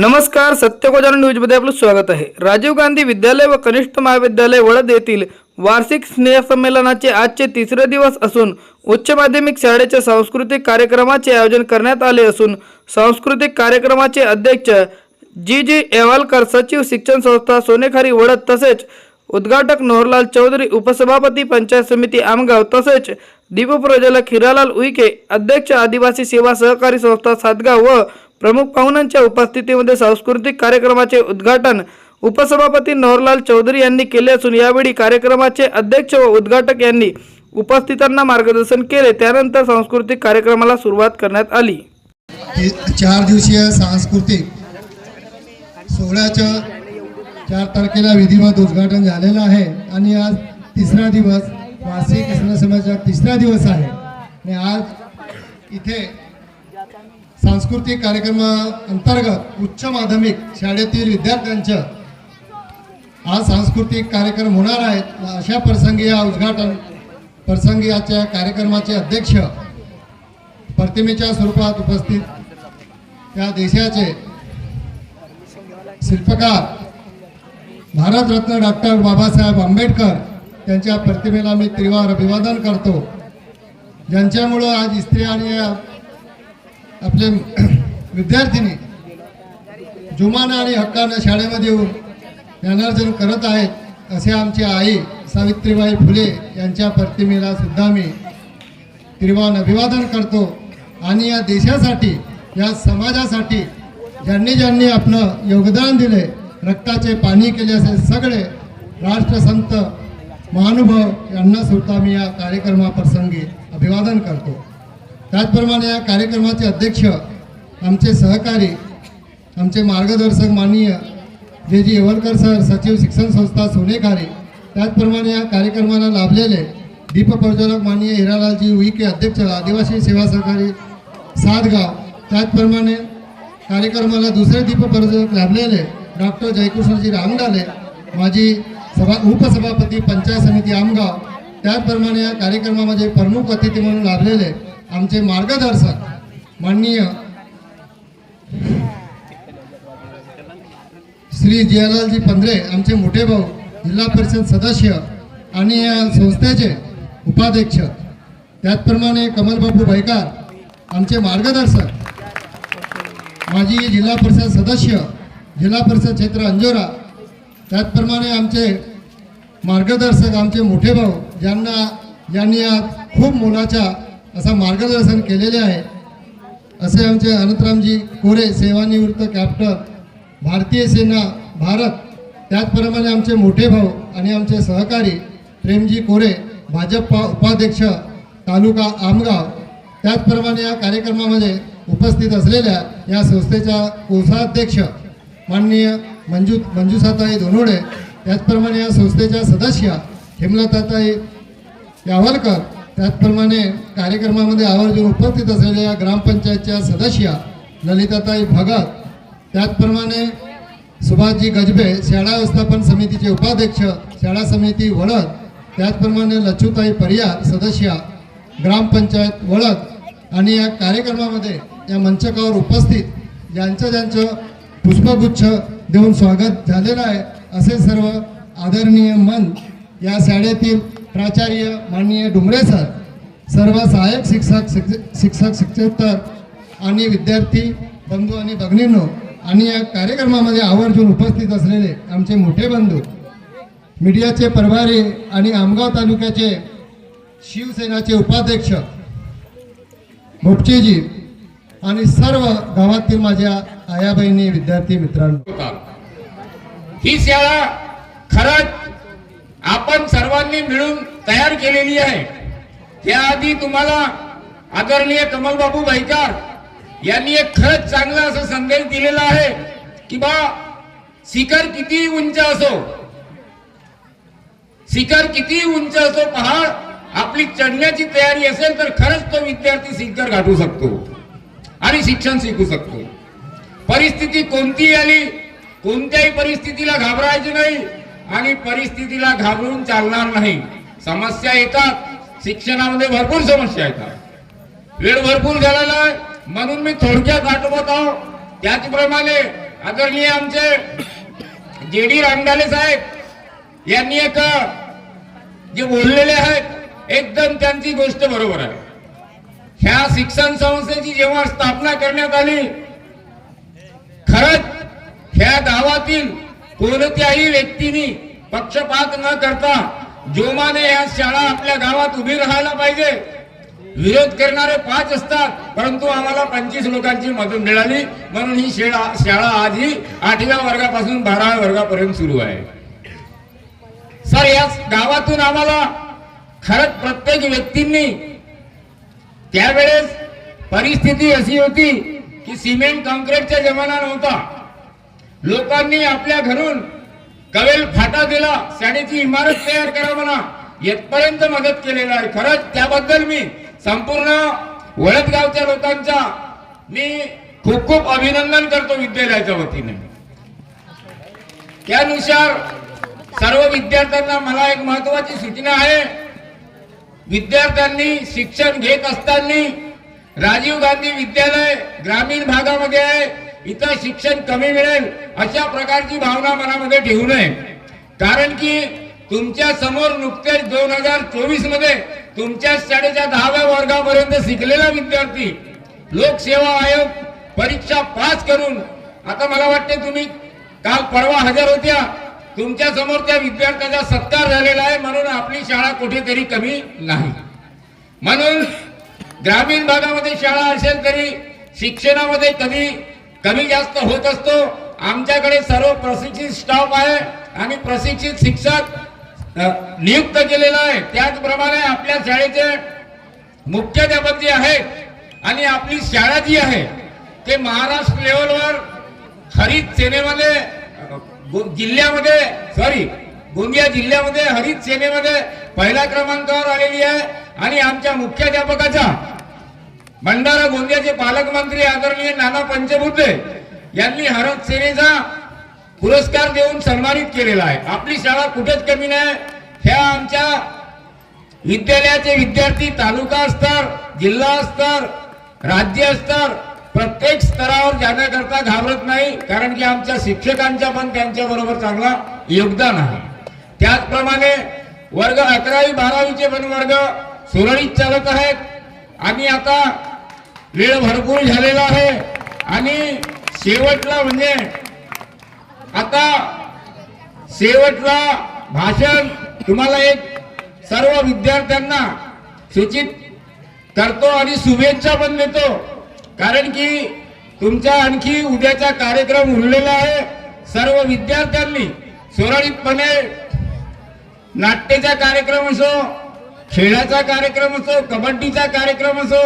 नमस्कार सत्यकोजान न्यूजमध्ये आपलं स्वागत आहे. राजीव गांधी विद्यालय व कनिष्ठ महाविद्यालय वळद येथील वार्षिक स्नेहसंमेलनाचे आजचे तिसरे दिवस असून उच्च माध्यमिक शाळेच्या सांस्कृतिक कार्यक्रमाचे आयोजन करण्यात आले असून सांस्कृतिक कार्यक्रमाचे अध्यक्ष जी जी येवालकर सचिव शिक्षण संस्था सोनेखारी वळद तसेच उद्घाटक नोहरलाल चौधरी उपसभापती पंचायत समिती आमगाव तसेच दीपप्रज्वलक हिरालाल उईके अध्यक्ष आदिवासी सेवा सहकारी संस्था सातगाव व प्रमुख पाहुण्यांच्या उपस्थितीमध्ये सांस्कृतिक कार्यक्रमाचे उद्घाटन उपसभापती नोहरलाल चौधरी यांनी केले असून यावेळी कार्यक्रमाचे अध्यक्ष व उद्घाटक यांनी उपस्थितांना मार्गदर्शन केले. त्यानंतर सांस्कृतिक कार्यक्रमाला सुरुवात करण्यात आली. चार दिवसीय सांस्कृतिक सोहळ्याच्या चार तारखेला विधिवत उद्घाटन झालेलं आहे आणि आज तिसरा दिवस वार्षिक समाजाचा तिसरा दिवस आहे. आणि आज इथे सांस्कृतिक कार्यक्रमाअंतर्गत उच्च माध्यमिक शाळेतील विद्यार्थ्यांचं आज सांस्कृतिक कार्यक्रम होणार आहेत अशा प्रसंगी या उद्घाटन प्रसंगी याच्या कार्यक्रमाचे अध्यक्ष प्रतिमेच्या स्वरूपात उपस्थित त्या देशाचे शिल्पकार भारतरत्न डॉक्टर बाबासाहेब आंबेडकर त्यांच्या प्रतिमेला मी त्रिवार अभिवादन करतो. ज्यांच्यामुळं आज स्त्री आणि आपले विद्यार्थिनी जुमानं आणि हक्कानं शाळेमध्ये येऊन ज्ञानार्जन करत आहेत असे आमची आई सावित्रीबाई फुले यांच्या प्रतिमेला सुद्धा मी त्रिवान अभिवादन करतो. आणि या देशासाठी या समाजासाठी ज्यांनी ज्यांनी आपलं योगदान दिले रक्ताचे पाणी केले असे सगळे राष्ट्रसंत महानुभाव यांना सुद्धा मी या कार्यक्रमाप्रसंगी अभिवादन करतो. त्याचप्रमाणे या कार्यक्रमाचे अध्यक्ष आमचे सहकारी आमचे मार्गदर्शक माननीय जे जी येवलकर सर सचिव शिक्षण संस्था सोनेखारे त्याचप्रमाणे या कार्यक्रमाला लाभलेले दीपप्रज्वलक माननीय हिरालालजी उईके अध्यक्ष आदिवासी सेवा सहकारी सातगाव त्याचप्रमाणे कार्यक्रमाला दुसरे दीपप्रज्वलक लाभलेले डॉक्टर जयकृष्णजी रामडाले माजी सभा उपसभापती पंचायत समिती आमगाव त्याचप्रमाणे या कार्यक्रमामध्ये प्रमुख अतिथी म्हणून लाभलेले आमचे मार्गदर्शक माननीय श्री जियालालजी पंधरे आमचे मोठे भाऊ जिल्हा परिषद सदस्य आणि या संस्थेचे उपाध्यक्ष त्याचप्रमाणे कमलबाबू भैकार आमचे मार्गदर्शक माजी जिल्हा परिषद सदस्य जिल्हा परिषद क्षेत्र अंजोरा त्याचप्रमाणे आमचे मार्गदर्शक आमचे मोठे भाऊ ज्यांना ज्यांनी आज खूप मोलाच्या असं मार्गदर्शन केलेले आहे. असे आमचे अनंतरामजी कोरे सेवानिवृत्त कॅप्टन भारतीय सेना भारत त्याचप्रमाणे आमचे मोठे भाऊ आणि आमचे सहकारी प्रेमजी कोरे भाजप उपाध्यक्ष तालुका आमगाव त्याचप्रमाणे या कार्यक्रमामध्ये उपस्थित असलेल्या या संस्थेच्या कोषाध्यक्ष माननीय मंजू मंजूसाताई धोनोडे त्याचप्रमाणे या संस्थेच्या सदस्य हेमलताताई यावलकर त्याचप्रमाणे कार्यक्रमामध्ये आवर्जून उपस्थित असलेल्या ग्रामपंचायतच्या सदस्य ललिताताई भगत त्याचप्रमाणे सुभाषजी गजबे शाळा व्यवस्थापन समितीचे उपाध्यक्ष शाळा समिती वळद त्याचप्रमाणे लच्छूताई परियार सदस्य ग्रामपंचायत वळद आणि या कार्यक्रमामध्ये या मंचकावर उपस्थित ज्यांचं ज्यांचं पुष्पगुच्छ देऊन स्वागत झालेलं आहे असे सर्व आदरणीय मन या शाळेतील प्राचार्य माननीय डुमरे सर सर्व सहाय्यक शिक्षक शिक्षक शिक्षक आणि विद्यार्थी बंधू आणि भगिनींनो आणि या कार्यक्रमामध्ये आवर्जून उपस्थित असलेले आमचे मोठे बंधू मीडियाचे प्रभारी आणि आमगाव तालुक्याचे शिवसेनाचे उपाध्यक्ष मुपचेजी आणि सर्व गावातील माझ्या आया बहिणी विद्यार्थी मित्रांनो. होता ही शाळा खरंच आपण सर्वांनी मिळून तयार केलेली आहे. त्याआधी तुम्हाला आदरणीय कमलबाबू भाईकार यांनी एक खरंच चांगला असा संदेश दिलेला आहे की बा शिखर किती उंच असो. शिखर किती उंच असो पहाड आपली चढण्याची तयारी असेल तर खरंच तो विद्यार्थी शिखर गाठू शकतो आणि शिक्षण शिकू शकतो. परिस्थिती कोणतीही आली कोणत्याही परिस्थितीला घाबरायची नाही. आणि परिस्थितीला घाबरून चालणार नाही. समस्या येतात. शिक्षणामध्ये भरपूर समस्या येतात. वेळ भरपूर झालेला आहे म्हणून मी थोडक्यात आठवत आहो त्याचप्रमाणे आदरणीय आमचे जे डी रामडाले साहेब यांनी एक जे बोललेले आहेत एकदम त्यांची गोष्ट बरोबर आहे. ह्या शिक्षण संस्थेची जेव्हा स्थापना करण्यात आली खरंच ह्या गावातील कोणत्याही व्यक्तीने पक्षपात न करता जोमाने या शाळा आपल्या गावात उभी राहायला पाहिजे. विरोध करणारे पाच असतात परंतु आम्हाला पंचवीस लोकांची मदत मिळाली. म्हणून ही शाळा शाळा आजही आठव्या वर्गापासून बाराव्या वर्गापर्यंत सुरू आहे. सर या गावातून आम्हाला खरंच प्रत्येक व्यक्तींनी त्यावेळेस परिस्थिती अशी होती की सिमेंट कॉन्क्रीटचा जमाना नव्हता. लोकांनी आपल्या घरून कवेल फाटा दिला शाळेची इमारत तयार करा म्हणा येथपर्यंत मदत केलेला आहे. खरंच त्याबद्दल मी संपूर्ण वळदगावच्या लोकांचा मी खूप खूप अभिनंदन करतो विद्यालयाच्या वतीने. त्यानुसार सर्व विद्यार्थ्यांना मला एक महत्वाची सूचना आहे. विद्यार्थ्यांनी शिक्षण घेत असताना राजीव गांधी विद्यालय ग्रामीण भागामध्ये आहे. इथं शिक्षण कमी मिळेल अशा प्रकारची भावना मनामध्ये ठेवू नये. कारण की तुमच्यासमोर नुकतेच दोन हजार चोवीसमध्ये तुमच्या शाळेच्या दहाव्या वर्गापर्यंत शिकलेला विद्यार्थी लोकसेवा आयोग परीक्षा पास करून आता मला वाटते तुम्ही काल परवा हजर होत्या. तुमच्यासमोर त्या विद्यार्थ्याचा सत्कार झालेला आहे म्हणून आपली शाळा कुठेतरी कमी नाही. म्हणून ग्रामीण भागामध्ये शाळा असेल तरी शिक्षणामध्ये कधी कमी जास्त होत असतो. आमच्याकडे सर्व प्रशिक्षित स्टाफ आहे आणि प्रशिक्षित शिक्षक नियुक्त केलेला आहे. त्याचप्रमाणे आपल्या शाळेचे मुख्याध्यापक जे आहेत आणि आपली शाळा जी आहे ते महाराष्ट्र लेवलवर हरित सेनेमध्ये जिल्ह्यामध्ये सॉरी गोंदिया जिल्ह्यामध्ये हरित सेनेमध्ये पहिल्या क्रमांकावर आलेली आहे. आणि आमच्या मुख्याध्यापकाचा भंडारा गोंदियाचे पालकमंत्री आदरणीय नाना पंचबुद्धे यांनी हरत सेनेचा पुरस्कार देऊन सन्मानित केलेला आहे. आपली शाळा कुठेच कमी नाही. ह्या आमच्या विद्यालयाचे विद्यार्थी तालुका स्तर जिल्हा स्तर राज्य स्तर प्रत्येक स्तरावर जाण्याकरता घाबरत नाही कारण की आमच्या शिक्षकांच्या पण त्यांच्या बरोबर चांगला योगदान आहे. त्याचप्रमाणे वर्ग अकरावी बारावीचे पण वर्ग सुरळीत चालत आहेत. आणि आता वेळ भरपूर झालेला आहे. आणि शेवटला म्हणजे आता शेवटला भाषण तुम्हाला एक सर्व विद्यार्थ्यांना सूचित करतो आणि शुभेच्छा पण देतो. कारण की तुमचा आणखी उद्याचा कार्यक्रम उरलेला आहे. सर्व विद्यार्थ्यांनी सुरळीतपणे नाट्याचा कार्यक्रम असो खेळाचा कार्यक्रम असो कबड्डीचा कार्यक्रम असो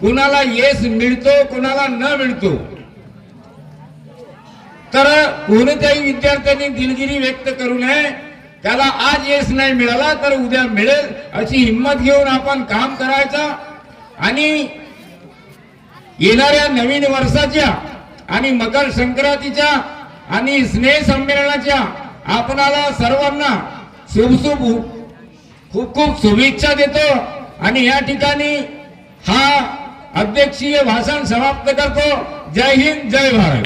कुणाला येस मिळतो कुणाला न मिळतो. तर कोणत्याही विद्यार्थ्यांनी दिलगिरी व्यक्त करू नये. त्याला आज यश नाही मिळाला तर उद्या मिळेल अशी हिंमत घेऊन आपण काम करायचं. आणि येणाऱ्या नवीन वर्षाच्या आणि मकर संक्रांतीच्या आणि स्नेह संमेलनाच्या आपणाला सर्वांना शुभ शुभ खूप खूप शुभेच्छा देतो. आणि या ठिकाणी हा अध्यक्षीय भाषण समाप्त करतो. जय हिंद जय भारत.